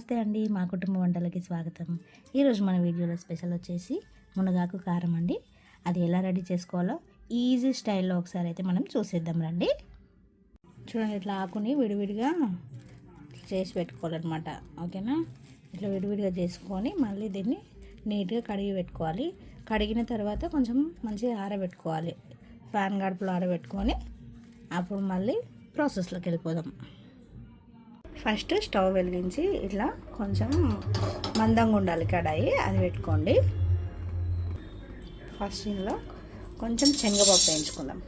నమస్తే అండి మా కుటుంబ వంటలకి స్వాగతం. ఈరోజు మన వీడియోలో స్పెషల్ వచ్చేసి మునగాకు కారం అండి. అది ఎలా రెడీ చేసుకోవాలో ఈజీ స్టైల్లో ఒకసారి అయితే మనం చూసేద్దాం రండి. చూడండి ఇట్లా ఆకుని విడివిడిగా చేసి పెట్టుకోవాలన్నమాట. ఓకేనా? ఇట్లా విడివిడిగా చేసుకొని మళ్ళీ దీన్ని నీట్గా కడిగి పెట్టుకోవాలి. కడిగిన తర్వాత కొంచెం మంచిగా ఆరబెట్టుకోవాలి. ఫ్యాన్ గడుపులో ఆరబెట్టుకొని అప్పుడు మళ్ళీ ప్రాసెస్లోకి వెళ్ళిపోదాం. ఫస్ట్ స్టవ్ వెలిగించి ఇట్లా కొంచెం మందంగా ఉండాలి కడాయి అది పెట్టుకోండి. ఫస్ట్ ఇందులో కొంచెం శనగపప్పు వేయించుకుందాం.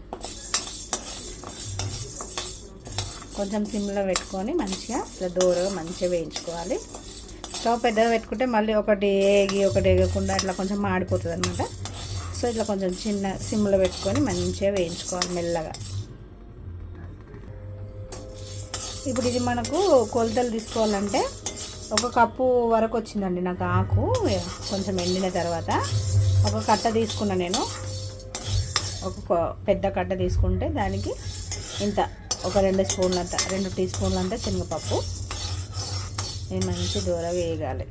కొంచెం సిమ్లో పెట్టుకొని మంచిగా ఇట్లా దూరగా మంచిగా వేయించుకోవాలి. స్టవ్ పెద్దగా పెట్టుకుంటే మళ్ళీ ఒకటి ఏగి ఒకటి ఏగకుండా అట్లా కొంచెం మాడిపోతుంది అనమాట సో ఇట్లా కొంచెం చిన్న సిమ్లో పెట్టుకొని మంచిగా వేయించుకోవాలి మెల్లగా. ఇప్పుడు ఇది మనకు కొలతలు తీసుకోవాలంటే ఒక కప్పు వరకు వచ్చిందండి నాకు ఆకు కొంచెం ఎండిన తర్వాత. ఒక కట్ట తీసుకున్నా నేను. ఒక పెద్ద కట్ట తీసుకుంటే దానికి ఇంత ఒక రెండు స్పూన్లు అంత రెండు టీ స్పూన్లు అంత శనగపప్పు. ఇది మంచి దూర వేయగాలి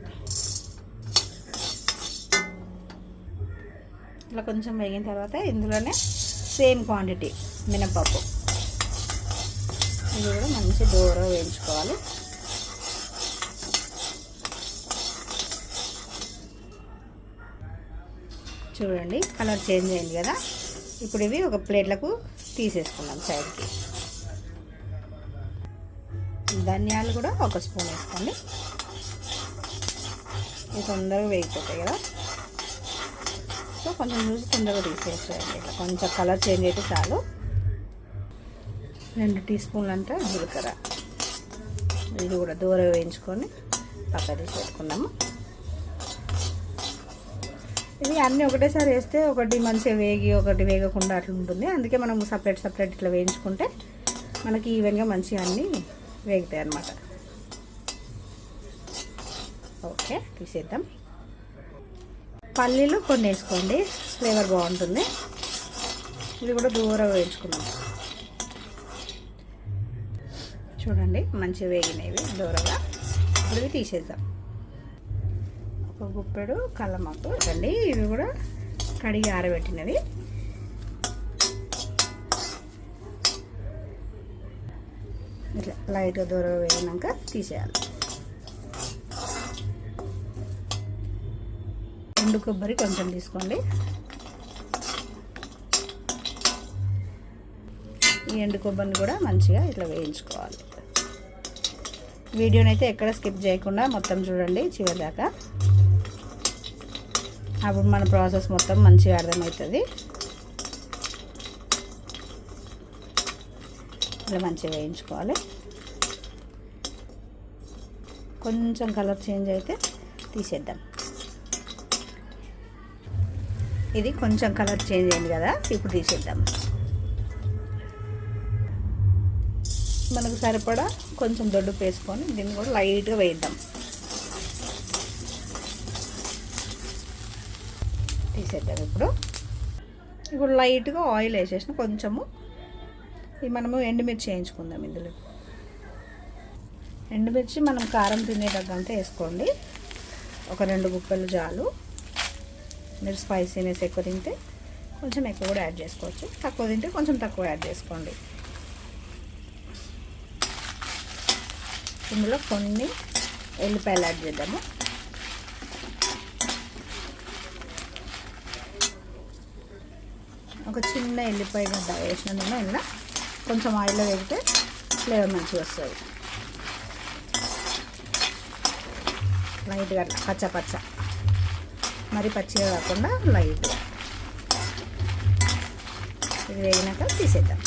ఇట్లా కొంచెం వేగిన తర్వాత ఇందులోనే సేమ్ క్వాంటిటీ మినపప్పు. ఇది కూడా మంచి దూర వేయించుకోవాలి. చూడండి కలర్ చేంజ్ అయింది కదా. ఇప్పుడు ఇవి ఒక ప్లేట్లకు తీసేసుకున్నాం సైడ్కి. ధనియాలు కూడా ఒక స్పూన్ వేసుకోండి. ఇవి తొందరగా వేగిపోతాయి కదా. సో కొంచెం చూసి తొందరగా తీసేసేయండి. ఇట్లా కొంచెం కలర్ చేంజ్ అయితే చాలు. రెండు టీ స్పూన్లు అంటే జీలకర్ర. ఇది కూడా దూర వేయించుకొని పక్క తీసి పెట్టుకున్నాము ఇవి అన్నీ ఒకటేసారి వేస్తే ఒకటి మంచిగా వేగి ఒకటి వేగకుండా అట్లా ఉంటుంది. అందుకే మనం సపరేట్ సపరేట్ ఇట్లా వేయించుకుంటే మనకి ఈవెన్గా మంచిగా అన్నీ వేగుతాయి అన్నమాట. ఓకే తీసేద్దాం. పల్లీలు కొన్ని వేసుకోండి. ఫ్లేవర్ బాగుంటుంది. ఇది కూడా దూరం వేయించుకున్నాం చూడండి మంచిగా వేగినవి దూరగా. ఇప్పుడు తీసేద్దాం. ఒక గుప్పెడు కళ్ళమాకు అండి ఇవి కూడా కడిగి ఆరబెట్టినవి. ఇట్లా లైట్గా దూరం వేగినాక తీసేయాలి. ఎండు కొబ్బరి కొంచెం తీసుకోండి. ఈ ఎండు కొబ్బరిని కూడా మంచిగా ఇట్లా వేయించుకోవాలి. వీడియోని అయితే ఎక్కడ స్కిప్ చేయకుండా మొత్తం చూడండి చివరిదాకా. అప్పుడు మన ప్రాసెస్ మొత్తం మంచిగా అర్థమవుతుంది. ఇట్లా మంచిగా వేయించుకోవాలి. కొంచెం కలర్ చేంజ్ అయితే తీసేద్దాం. ఇది కొంచెం కలర్ చేంజ్ అయింది కదా ఇప్పుడు తీసేద్దాం. మనకు సరిపడా కొంచెం దొడ్డు వేసుకొని దీన్ని కూడా లైట్గా వేద్దాం. తీసేద్దాం ఇప్పుడు. ఇప్పుడు లైట్గా ఆయిల్ వేసేసిన కొంచెము ఇది మనము ఎండుమిర్చి వేయించుకుందాం ఇందులో. ఎండుమిర్చి మనం కారం తినేటంతా వేసుకోండి. ఒక రెండు గుప్పలు జాలు. మీరు స్పైసీనెస్ ఎక్కువ తింటే కొంచెం ఎక్కువ కూడా యాడ్ చేసుకోవచ్చు. తక్కువ తింటే కొంచెం తక్కువ యాడ్ చేసుకోండి. ఇందులో కొన్ని ఎల్లిపాయలు యాడ్ చేద్దాము. ఒక చిన్న ఎల్లిపాయ గడ్డ వేసిన నేను ఇలా కొంచెం ఆయిల్లో వేగితే ఫ్లేవర్ మంచిగా వస్తుంది. లైట్గా పచ్చ పచ్చ. మరి పచ్చిగా కాకుండా లైట్గా. ఇది వేగినాక తీసేద్దాం.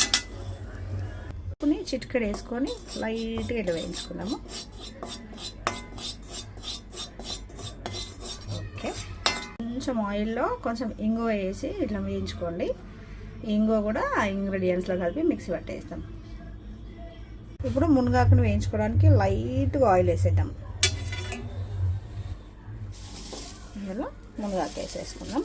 ఉప్పుని చిటికెడు వేసుకొని లైట్గా ఇట్లా వేయించుకున్నాము ఓకే. కొంచెం ఆయిల్లో కొంచెం ఇంగువ వేసి ఇట్లా వేయించుకోండి. ఇంగువ కూడా ఆ ఇంగ్రీడియంట్స్లో కలిపి మిక్సీ పట్టేస్తాం. ఇప్పుడు మునగాకును వేయించుకోవడానికి లైట్గా ఆయిల్ వేసేద్దాం. ఇందులో మునగాకు వేసేసుకుందాం.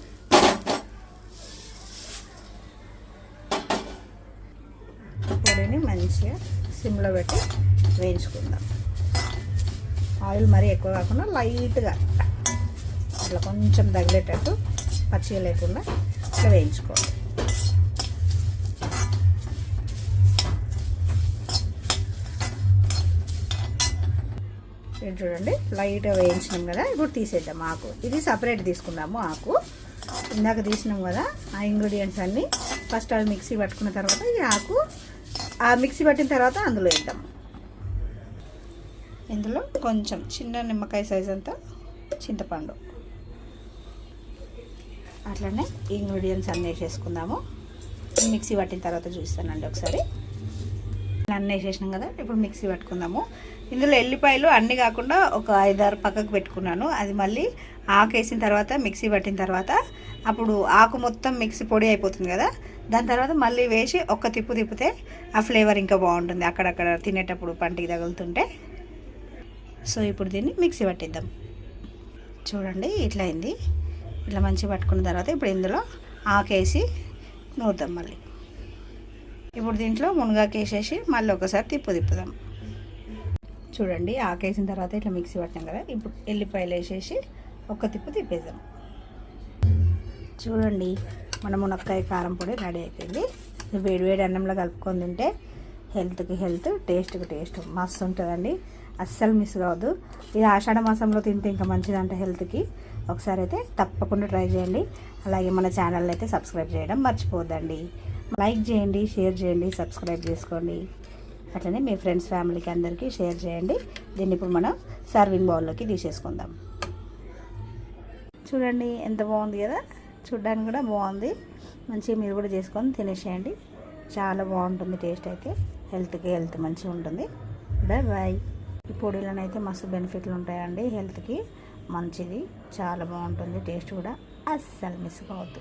మంచిగా సిమ్లో పెట్టి వేయించుకుందాం. ఆయిల్ మరీ ఎక్కువ కాకుండా లైట్గా ఇట్లా కొంచెం తగిలేటట్టు పచ్చిగా లేకుండా ఇట్లా వేయించుకోవాలి. ఇది చూడండి లైట్గా వేయించినాం కదా ఇప్పుడు తీసేద్దాం ఆకు. ఇది సపరేట్ తీసుకున్నాము ఆకు. ఇందాక తీసినాం కదా ఆ ఇంగ్రీడియంట్స్ అన్నీ ఫస్ట్ అవి మిక్సీ పట్టుకున్న తర్వాత ఈ ఆకు ఆ మిక్సీ పట్టిన తర్వాత అందులో వేద్దాం. ఇందులో కొంచెం చిన్న నిమ్మకాయ సైజ్ అంతా చింతపండు. అట్లనే ఇంగ్రీడియంట్స్ అన్నీ వేసేసుకుందాము. మిక్సీ పట్టిన తర్వాత చూస్తానండి ఒకసారి. అన్నీ వేసేసినాం కదా ఇప్పుడు మిక్సీ పట్టుకుందాము. ఇందులో ఎల్లిపాయలు అన్నీ కాకుండా ఒక ఐదారు పక్కకు పెట్టుకున్నాను. అది మళ్ళీ ఆకేసిన తర్వాత మిక్సీ పట్టిన తర్వాత అప్పుడు ఆకు మొత్తం మిక్సీ పొడి అయిపోతుంది కదా? దాని తర్వాత మళ్ళీ వేసి ఒక్క తిప్పు తిప్పితే ఆ ఫ్లేవర్ ఇంకా బాగుంటుంది అక్కడక్కడ తినేటప్పుడు పంటికి తగులుతుంటే. సో ఇప్పుడు దీన్ని మిక్సీ పట్టిద్దాం. చూడండి ఇట్లా అయింది. ఇట్లా మంచిగా పట్టుకున్న తర్వాత ఇప్పుడు ఇందులో ఆకేసి నూరుదాం మళ్ళీ. ఇప్పుడు దీంట్లో మునగాకేసేసి మళ్ళీ ఒకసారి తిప్పు తిప్పుదాం. చూడండి ఆకేసిన తర్వాత ఇట్లా మిక్సీ పట్టాం కదా? ఇప్పుడు ఎల్లిపాయలు వేసేసి ఒక్క తిప్పు తిప్పేద్దాం. చూడండి మన మునక్కాయ కారం పొడి రెడీ అయిపోయింది. వేడి వేడి అన్నంలో కలుపుకొని తింటే హెల్త్కి హెల్త్ టేస్ట్కి టేస్ట్ మస్తు ఉంటుందండి. అస్సలు మిస్ కావద్దు. ఇది ఆషాఢ మాసంలో తింటే ఇంకా మంచిదంట హెల్త్కి. ఒకసారి అయితే తప్పకుండా ట్రై చేయండి. అలాగే మన ఛానల్ అయితే సబ్స్క్రైబ్ చేయడం మర్చిపోద్దండి. లైక్ చేయండి షేర్ చేయండి సబ్స్క్రైబ్ చేసుకోండి. అట్లనే మీ ఫ్రెండ్స్ ఫ్యామిలీకి అందరికీ షేర్ చేయండి. దీన్ని ఇప్పుడు మనం సర్వింగ్ బౌల్లోకి తీసేసుకుందాం. చూడండి ఎంత బాగుంది కదా? చూడ్డానికి కూడా బాగుంది. మంచిగా మీరు కూడా చేసుకొని తినేసేయండి. చాలా బాగుంటుంది టేస్ట్ అయితే. హెల్త్కి హెల్త్ మంచిగా ఉంటుంది. Bye bye. ఈ పొడిలోనైతే అయితే మస్తు బెనిఫిట్లు ఉంటాయండి హెల్త్కి. మంచిది. చాలా బాగుంటుంది టేస్ట్ కూడా. అస్సలు మిస్ కావద్దు.